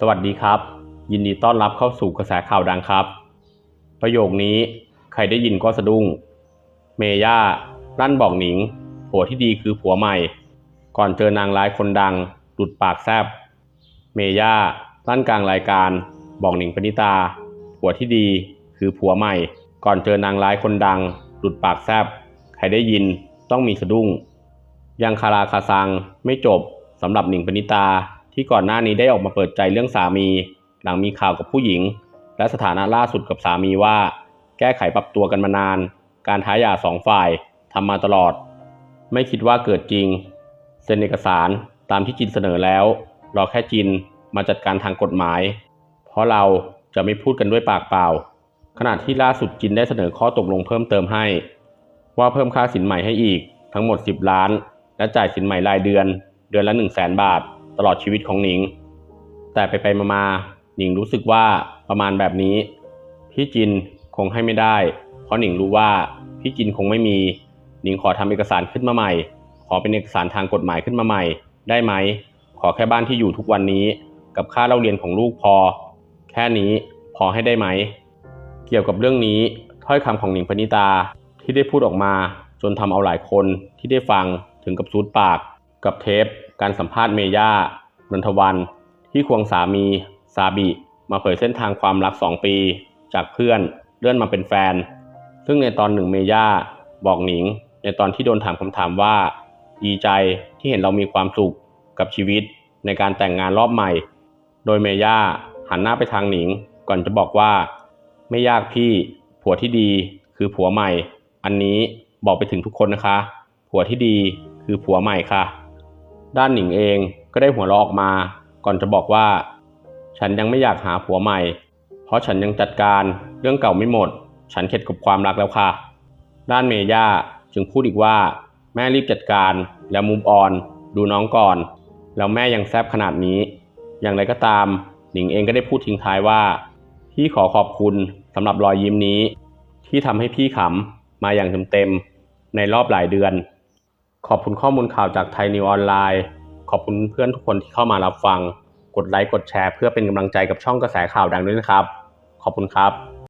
สวัสดีครับ ยินดีต้อนรับเข้าสู่กระแสข่าวดังครับ ประโยคนี้ใครได้ยินก็สะดุ้ง เมย่าลั่นบอกหนิง ผัวที่ดีคือผัวใหม่ ก่อนเจอนางร้ายคนดังหลุดปากแซบเมย่าลั่นกลางรายการ บอกหนิงปณิตา ผัวที่ดีคือผัวใหม่ ก่อนเจอนางร้ายคนดังหลุดปากแซบใครได้ยินต้องมีสะดุ้ง ยังคาราคาซังไม่จบสำหรับหนิงปณิตา ที่ก่อนหน้านี้ได้ออกมาเปิดใจเรื่องสามี หลังมีข่าวกับผู้หญิง และสถานะล่าสุดกับสามีว่า แก้ไขปรับตัวกันมานาน การท้าหย่าสองฝ่ายทำมาตลอด ไม่คิดว่าเกิดจริง เซ็นเอกสารตามที่จินเสนอแล้ว รอแค่จินมาจัดการทางกฎหมาย เพราะเราจะไม่พูดกันด้วยปากเปล่า ขณะที่ล่าสุดจินได้เสนอข้อตกลงเพิ่มเติมให้ ว่าเพิ่มค่าสินใหม่ให้อีกทั้งหมด 10 ล้าน และจ่ายสินใหม่รายเดือน เดือนละ 1 0 0 0 0แบาท ตลอดชีวิตของหนิง แต่ไปไปมามาหนิงรู้สึกว่าประมาณแบบนี้ พี่จินคงให้ไม่ได้ เพราะหนิงรู้ว่าพี่จินคงไม่มี หนิงขอทำเอกสารขึ้นมาใหม่ ขอเป็นเอกสารทางกฎหมายขึ้นมาใหม่ ได้ไหม ขอแค่บ้านที่อยู่ทุกวันนี้ กับค่าเล่าเรียนของลูกพอ แค่นี้พอให้ได้ไหม เกี่ยวกับเรื่องนี้ถ้อยคำของหนิงปณิตาที่ได้พูดออกมา จนทำเอาหลายคนที่ได้ฟังถึงกับซูดปาก กับเทปการสัมภาษณ์เมย่านนทวัน ที่ควงสามีซาบิมาเผยเส้นทางความรัก 2 ปี จากเพื่อนเลื่อนมาเป็นแฟน ซึ่งในตอนหนึ่งเมย่าบอกหนิง ในตอนที่โดนถามคำถามว่า ดีใจที่เห็นเรามีความสุขกับชีวิตในการแต่งงานรอบใหม่ โดยเมย่าหันหน้าไปทางหนิง ก่อนจะบอกว่า ไม่ยากพี่ ผัวที่ดีคือผัวใหม่ อันนี้บอกไปถึงทุกคนนะคะ ผัวที่ดีคือผัวใหม่ค่ะ ด้านหนิงเองก็ได้หัวเราะออกมา ก่อนจะบอกว่า ฉันยังไม่อยากหาผัวใหม่ เพราะฉันยังจัดการเรื่องเก่าไม่หมด ฉันเข็ดกับความรักแล้วค่ะ ด้านเมย่าจึงพูดอีกว่า แม่รีบจัดการแล้วมูฟออน ดูน้องก่อน แล้วแม่ยังแซบขนาดนี้ อย่างไรก็ตาม หนิงเองก็ได้พูดทิ้งท้ายว่า พี่ขอขอบคุณสำหรับรอยยิ้มนี้ ที่ทำให้พี่ขำมาอย่างเต็มๆในรอบหลายเดือน ขอบคุณข้อมูลข่าวจากไทยนิวออนไลน์ ขอบคุณเพื่อนทุกคนที่เข้ามารับฟัง กดไลค์กดแชร์เพื่อเป็นกำลังใจกับช่องกระแสข่าวดังด้วยนะครับ ขอบคุณครับ